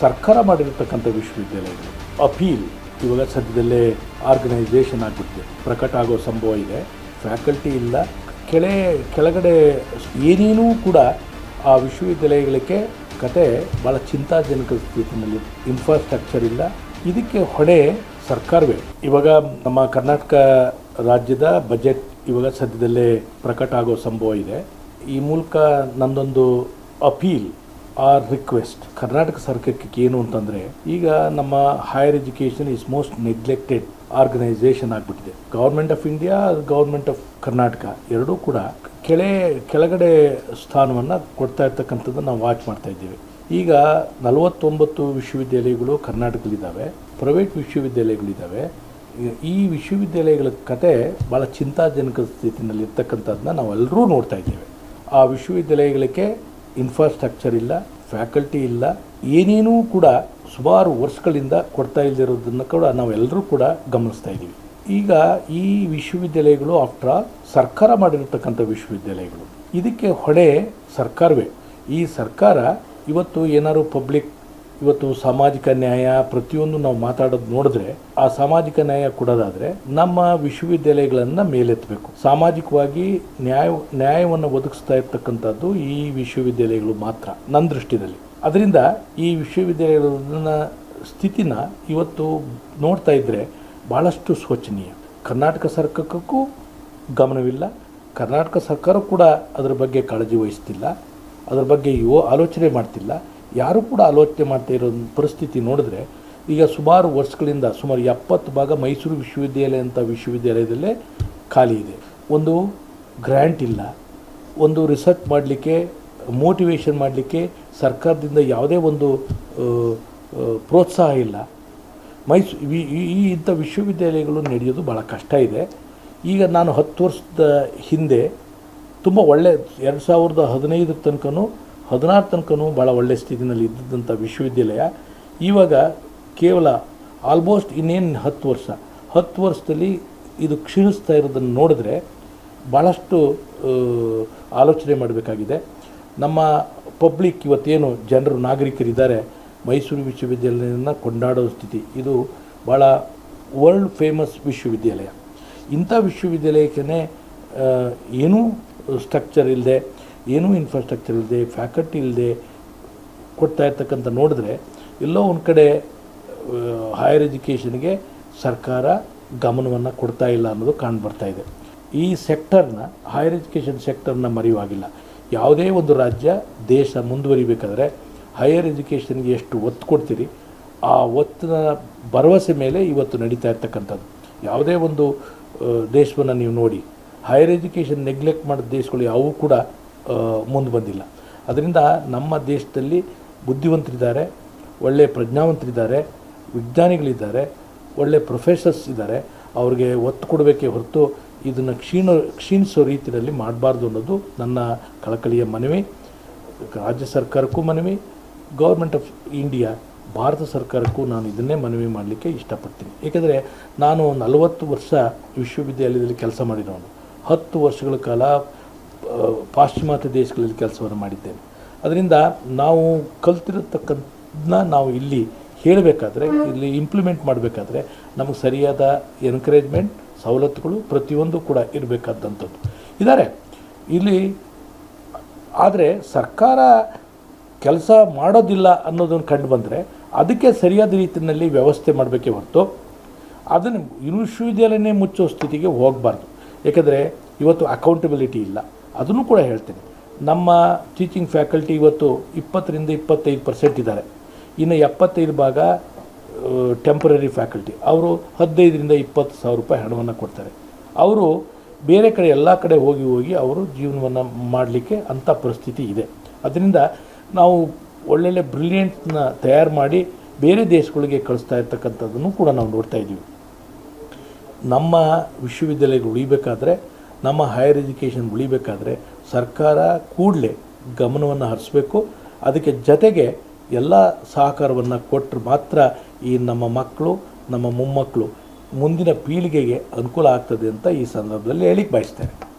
ಸರ್ಕಾರ ಮಾಡಿರತಕ್ಕಂಥ ವಿಶ್ವವಿದ್ಯಾಲಯಗಳು. ಅಪೀಲ್, ಇವಾಗ ಸದ್ಯದಲ್ಲೇ ಆರ್ಗನೈಸೇಷನ್ ಆಗಿಬಿಟ್ಟಿದೆ. ಪ್ರಕಟ ಆಗೋ ಸಂಭವ ಇದೆ. ಫ್ಯಾಕಲ್ಟಿ ಇಲ್ಲ. ಕೆಳೆ, ಕೆಳಗಡೆ ಏನೇನೂ ಕೂಡ ಆ ವಿಶ್ವವಿದ್ಯಾಲಯಗಳಿಗೆ ಕತೆ ಭಾಳ ಚಿಂತಾಜನಕ ಸ್ಥಿತಿನಲ್ಲಿ ಇನ್ಫ್ರಾಸ್ಟ್ರಕ್ಚರ್ ಇಲ್ಲ. ಇದಕ್ಕೆ ಹೊಣೆ ಸರ್ಕಾರವೇ. ಇವಾಗ ನಮ್ಮ ಕರ್ನಾಟಕ ರಾಜ್ಯದ ಬಜೆಟ್ ಇವಾಗ ಸದ್ಯದಲ್ಲೇ ಪ್ರಕಟ ಆಗೋ ಸಂಭವ ಇದೆ. ಈ ಮೂಲಕ ನಂದೊಂದು ಅಪೀಲ್. ಆರ್ ರಿಕ್ವೆಸ್ಟ್ ಕರ್ನಾಟಕ ಸರ್ಕಾರಕ್ಕೆ ಏನು ಅಂತಂದರೆ ಈಗ ನಮ್ಮ higher education is most neglected organisation ಆಗಿಬಿಟ್ಟಿದೆ government of India government of Karnataka ಎರಡೂ ಕೂಡ ಕೆಳೆ ಕೆಳಗಡೆ ಸ್ಥಾನವನ್ನು ಕೊಡ್ತಾ ಇರ್ತಕ್ಕಂಥದ್ದು ನಾವು ವಾಚ್ ಮಾಡ್ತಾ ಇದ್ದೀವಿ ಈಗ ನಲವತ್ತೊಂಬತ್ತು ವಿಶ್ವವಿದ್ಯಾಲಯಗಳು ಕರ್ನಾಟಕದಲ್ಲಿದ್ದಾವೆ ಪ್ರೈವೇಟ್ ವಿಶ್ವವಿದ್ಯಾಲಯಗಳಿದ್ದಾವೆ ಈ ವಿಶ್ವವಿದ್ಯಾಲಯಗಳ ಕತೆ ಭಾಳ ಚಿಂತಾಜನಕ ಸ್ಥಿತಿನಲ್ಲಿ ಇರ್ತಕ್ಕಂಥದ್ದನ್ನ ನಾವೆಲ್ಲರೂ ನೋಡ್ತಾ ಇದ್ದೇವೆ ಆ ವಿಶ್ವವಿದ್ಯಾಲಯಗಳಿಗೆ ಇನ್ಫ್ರಾಸ್ಟ್ರಕ್ಚರ್ ಇಲ್ಲ ಫ್ಯಾಕಲ್ಟಿ ಇಲ್ಲ. ಏನೇನೂ ಕೂಡ ಸುಮಾರು ವರ್ಷಗಳಿಂದ ಕೊಡ್ತಾ ಇಲ್ಲದಿರೋದನ್ನು ಕೂಡ ನಾವೆಲ್ಲರೂ ಕೂಡ ಗಮನಿಸ್ತಾ ಇದ್ದೀವಿ. ಈಗ ಈ ವಿಶ್ವವಿದ್ಯಾಲಯಗಳು ಆಫ್ಟರ್ ಆಲ್ ಸರ್ಕಾರ ಮಾಡಿರತಕ್ಕಂಥ ವಿಶ್ವವಿದ್ಯಾಲಯಗಳು. ಇದಕ್ಕೆ ಹೊಣೆ ಸರ್ಕಾರವೇ. ಈ ಸರ್ಕಾರ ಇವತ್ತು ಏನಾದ್ರು ಪಬ್ಲಿಕ್ ಇವತ್ತು ಸಾಮಾಜಿಕ ನ್ಯಾಯ ಪ್ರತಿಯೊಂದು ನಾವು ಮಾತಾಡೋದು ನೋಡಿದ್ರೆ ಆ ಸಾಮಾಜಿಕ ನ್ಯಾಯ ಕೊಡೋದಾದ್ರೆ ನಮ್ಮ ವಿಶ್ವವಿದ್ಯಾಲಯಗಳನ್ನು ಮೇಲೆತ್ತಬೇಕು. ಸಾಮಾಜಿಕವಾಗಿ ನ್ಯಾಯ ನ್ಯಾಯವನ್ನು ಒದಗಿಸ್ತಾ ಇರ್ತಕ್ಕಂಥದ್ದು ಈ ವಿಶ್ವವಿದ್ಯಾಲಯಗಳು ಮಾತ್ರ ನನ್ನ ದೃಷ್ಟಿಯಲ್ಲಿ. ಅದರಿಂದ ಈ ವಿಶ್ವವಿದ್ಯಾಲಯಗಳ ಸ್ಥಿತಿನ ಇವತ್ತು ನೋಡ್ತಾ ಇದ್ದರೆ ಭಾಳಷ್ಟು ಶೋಚನೀಯ. ಕರ್ನಾಟಕ ಸರ್ಕಾರಕ್ಕೂ ಗಮನವಿಲ್ಲ. ಕರ್ನಾಟಕ ಸರ್ಕಾರ ಕೂಡ ಅದರ ಬಗ್ಗೆ ಕಾಳಜಿ ವಹಿಸ್ತಿಲ್ಲ. ಅದರ ಬಗ್ಗೆ ಯೋ ಆಲೋಚನೆ ಮಾಡ್ತಿಲ್ಲ. ಯಾರೂ ಕೂಡ ಆಲೋಚನೆ ಮಾಡ್ತಾ ಇರೋ ಪರಿಸ್ಥಿತಿ ನೋಡಿದ್ರೆ ಈಗ ಸುಮಾರು ವರ್ಷಗಳಿಂದ ಸುಮಾರು ಎಪ್ಪತ್ತು ಭಾಗ ಮೈಸೂರು ವಿಶ್ವವಿದ್ಯಾಲಯ ಅಂತ ವಿಶ್ವವಿದ್ಯಾಲಯದಲ್ಲೇ ಖಾಲಿ ಇದೆ. ಒಂದು ಗ್ರ್ಯಾಂಟ್ ಇಲ್ಲ. ಒಂದು ರಿಸರ್ಚ್ ಮಾಡಲಿಕ್ಕೆ ಮೋಟಿವೇಶನ್ ಮಾಡಲಿಕ್ಕೆ ಸರ್ಕಾರದಿಂದ ಯಾವುದೇ ಒಂದು ಪ್ರೋತ್ಸಾಹ ಇಲ್ಲ. ಮೈಸೂ, ಈ ಇಂಥ ವಿಶ್ವವಿದ್ಯಾಲಯಗಳು ನಡೆಯೋದು ಭಾಳ ಕಷ್ಟ ಇದೆ. ಈಗ ನಾನು ಹತ್ತು ವರ್ಷದ ಹಿಂದೆ ತುಂಬ ಒಳ್ಳೆ, ಎರಡು ಸಾವಿರದ ಹದಿನೈದರ ತನಕನೂ ಹದಿನಾರು ತನಕನೂ ಭಾಳ ಒಳ್ಳೆ ಸ್ಥಿತಿನಲ್ಲಿ ಇದ್ದಂಥ ವಿಶ್ವವಿದ್ಯಾಲಯ ಇವಾಗ ಕೇವಲ ಆಲ್ಮೋಸ್ಟ್ ಇನ್ನೇನು ಹತ್ತು ವರ್ಷ, ಹತ್ತು ವರ್ಷದಲ್ಲಿ ಇದು ಕ್ಷೀಣಿಸ್ತಾ ಇರೋದನ್ನು ನೋಡಿದ್ರೆ ಭಾಳಷ್ಟು ಆಲೋಚನೆ ಮಾಡಬೇಕಾಗಿದೆ. ನಮ್ಮ ಪಬ್ಲಿಕ್ ಇವತ್ತೇನು ಜನರು, ನಾಗರಿಕರಿದ್ದಾರೆ, ಮೈಸೂರು ವಿಶ್ವವಿದ್ಯಾಲಯನ ಕೊಂಡಾಡೋ ಸ್ಥಿತಿ, ಇದು ಭಾಳ ವರ್ಲ್ಡ್ ಫೇಮಸ್ ವಿಶ್ವವಿದ್ಯಾಲಯ. ಇಂಥ ವಿಶ್ವವಿದ್ಯಾಲಯಕ್ಕೆ ಏನೂ ಸ್ಟ್ರಕ್ಚರ್ ಇಲ್ಲದೆ ಏನೂ ಇನ್ಫ್ರಾಸ್ಟ್ರಕ್ಚರ್ ಇಲ್ಲದೆ ಫ್ಯಾಕಲ್ಟಿ ಇಲ್ಲದೆ ಕೊಡ್ತಾ ಇರ್ತಕ್ಕಂಥ ನೋಡಿದ್ರೆ ಎಲ್ಲೋ ಒಂದು ಕಡೆ ಹೈಯರ್ ಎಜುಕೇಷನ್ಗೆ ಸರ್ಕಾರ ಗಮನವನ್ನು ಕೊಡ್ತಾ ಇಲ್ಲ ಅನ್ನೋದು ಕಾಣ್ ಬರ್ತಾ ಇದೆ. ಈ ಸೆಕ್ಟರ್ನ ಹೈಯರ್ ಎಜುಕೇಷನ್ ಸೆಕ್ಟರ್ನ ಮರೆಯುವಾಗಿಲ್ಲ ಯಾವುದೇ ಒಂದು ರಾಜ್ಯ ದೇಶ ಮುಂದುವರಿಬೇಕಾದ್ರೆ ಹೈಯರ್ ಎಜುಕೇಷನ್ಗೆ ಎಷ್ಟು ಒತ್ತು ಕೊಡ್ತೀರಿ, ಆ ಒತ್ತಿನ ಭರವಸೆ ಮೇಲೆ ಇವತ್ತು ನಡೀತಾ ಇರ್ತಕ್ಕಂಥದ್ದು. ಯಾವುದೇ ಒಂದು ದೇಶವನ್ನು ನೀವು ನೋಡಿ ಹೈಯರ್ ಎಜುಕೇಷನ್ ನೆಗ್ಲೆಕ್ಟ್ ಮಾಡಿದ ದೇಶಗಳು ಯಾವೂ ಕೂಡ ಮುಂದೆ ಬಂದಿಲ್ಲ. ಅದರಿಂದ ನಮ್ಮ ದೇಶದಲ್ಲಿ ಬುದ್ಧಿವಂತರಿದ್ದಾರೆ ಒಳ್ಳೆಯ ಪ್ರಜ್ಞಾವಂತರಿದ್ದಾರೆ, ವಿಜ್ಞಾನಿಗಳಿದ್ದಾರೆ ಒಳ್ಳೆಯ ಪ್ರೊಫೆಸರ್ಸ್ ಇದ್ದಾರೆ. ಅವ್ರಿಗೆ ಒತ್ತು ಕೊಡಬೇಕೇ ಹೊರತು ಇದನ್ನು ಕ್ಷೀಣ, ಕ್ಷೀಣಿಸೋ ರೀತಿಯಲ್ಲಿ ಮಾಡಬಾರ್ದು ಅನ್ನೋದು ನನ್ನ ಕಳಕಳಿಯ ಮನವಿ. ರಾಜ್ಯ ಸರ್ಕಾರಕ್ಕೂ ಮನವಿ ಗೌರ್ಮೆಂಟ್ ಆಫ್ ಇಂಡಿಯಾ, ಭಾರತ ಸರ್ಕಾರಕ್ಕೂ ನಾನು ಇದನ್ನೇ ಮನವಿ ಮಾಡಲಿಕ್ಕೆ ಇಷ್ಟಪಡ್ತೀನಿ. ಏಕೆಂದರೆ ನಾನು ನಲವತ್ತು ವರ್ಷ ವಿಶ್ವವಿದ್ಯಾಲಯದಲ್ಲಿ ಕೆಲಸ ಮಾಡಿರೋನು ಹತ್ತು ವರ್ಷಗಳ ಕಾಲ ಪಾಶ್ಚಿಮಾತ್ಯ ದೇಶಗಳಲ್ಲಿ ಕೆಲಸವನ್ನು ಮಾಡಿದ್ದೇನೆ ಅದರಿಂದ ನಾವು ಕಲ್ತಿರತಕ್ಕಂಥದ್ದನ್ನ ನಾವು ಇಲ್ಲಿ ಹೇಳಬೇಕಾದ್ರೆ, ಇಲ್ಲಿ ಇಂಪ್ಲಿಮೆಂಟ್ ಮಾಡಬೇಕಾದ್ರೆ ನಮಗೆ ಸರಿಯಾದ ಎನ್ಕರೇಜ್ಮೆಂಟ್ ಸವಲತ್ತುಗಳು ಪ್ರತಿಯೊಂದು ಕೂಡ ಇರಬೇಕಾದಂಥದ್ದು. ಇದ್ದಾರೆ ಇಲ್ಲಿ ಆದರೆ ಸರ್ಕಾರ ಕೆಲಸ ಮಾಡೋದಿಲ್ಲ ಅನ್ನೋದನ್ನು ಕಂಡು ಬಂದರೆ ಅದಕ್ಕೆ ಸರಿಯಾದ ರೀತಿಯಲ್ಲಿ ವ್ಯವಸ್ಥೆ ಮಾಡಬೇಕೇ ಹೊರತು ಅದನ್ನು ವಿಶ್ವವಿದ್ಯಾಲಯನೇ ಮುಚ್ಚೋ ಸ್ಥಿತಿಗೆ ಹೋಗಬಾರ್ದು. ಏಕೆಂದರೆ ಇವತ್ತು ಅಕೌಂಟಬಿಲಿಟಿ ಇಲ್ಲ. ಅದನ್ನು ಕೂಡ ಹೇಳ್ತೀನಿ. ನಮ್ಮ ಟೀಚಿಂಗ್ ಫ್ಯಾಕಲ್ಟಿ ಇವತ್ತು ಇಪ್ಪತ್ತರಿಂದ ಇಪ್ಪತ್ತೈದು ಪರ್ಸೆಂಟ್ ಇದ್ದಾರೆ. ಇನ್ನು ಎಪ್ಪತ್ತೈದು ಭಾಗ ಟೆಂಪರರಿ ಫ್ಯಾಕಲ್ಟಿ ಅವರು ಹದಿನೈದರಿಂದ ಇಪ್ಪತ್ತು ಸಾವಿರ ರೂಪಾಯಿ ಹಣವನ್ನು ಕೊಡ್ತಾರೆ. ಅವರು ಬೇರೆ ಕಡೆ, ಎಲ್ಲ ಕಡೆ ಹೋಗಿ ಹೋಗಿ ಅವರು ಜೀವನವನ್ನು ಮಾಡಲಿಕ್ಕೆ ಅಂಥ ಪರಿಸ್ಥಿತಿ ಇದೆ. ಅದರಿಂದ ನಾವು ಒಳ್ಳೊಳ್ಳೆ ಬ್ರಿಲಿಯಂಟ್ನ ತಯಾರು ಮಾಡಿ ಬೇರೆ ದೇಶಗಳಿಗೆ ಕಳಿಸ್ತಾ ಇರ್ತಕ್ಕಂಥದ್ದನ್ನು ಕೂಡ ನಾವು ನೋಡ್ತಾ ಇದ್ದೀವಿ. ನಮ್ಮ ವಿಶ್ವವಿದ್ಯಾಲಯಗಳು ಉಳಿಬೇಕಾದ್ರೆ ನಮ್ಮ ಹೈಯರ್ ಎಜುಕೇಷನ್ ಉಳಿಬೇಕಾದ್ರೆ ಸರ್ಕಾರ ಕೂಡಲೇ ಗಮನವನ್ನು ಹರಿಸ್ಬೇಕು. ಅದಕ್ಕೆ ಜೊತೆಗೆ ಎಲ್ಲ ಸಹಕಾರವನ್ನು ಕೊಟ್ಟರೆ ಮಾತ್ರ ಈ ನಮ್ಮ ಮಕ್ಕಳು ನಮ್ಮ ಮೊಮ್ಮಕ್ಕಳು ಮುಂದಿನ ಪೀಳಿಗೆಗೆ ಅನುಕೂಲ ಆಗ್ತದೆ ಅಂತ ಈ ಸಂದರ್ಭದಲ್ಲಿ ಹೇಳಿಕ್ಕೆ ಬಯಸ್ತೇನೆ.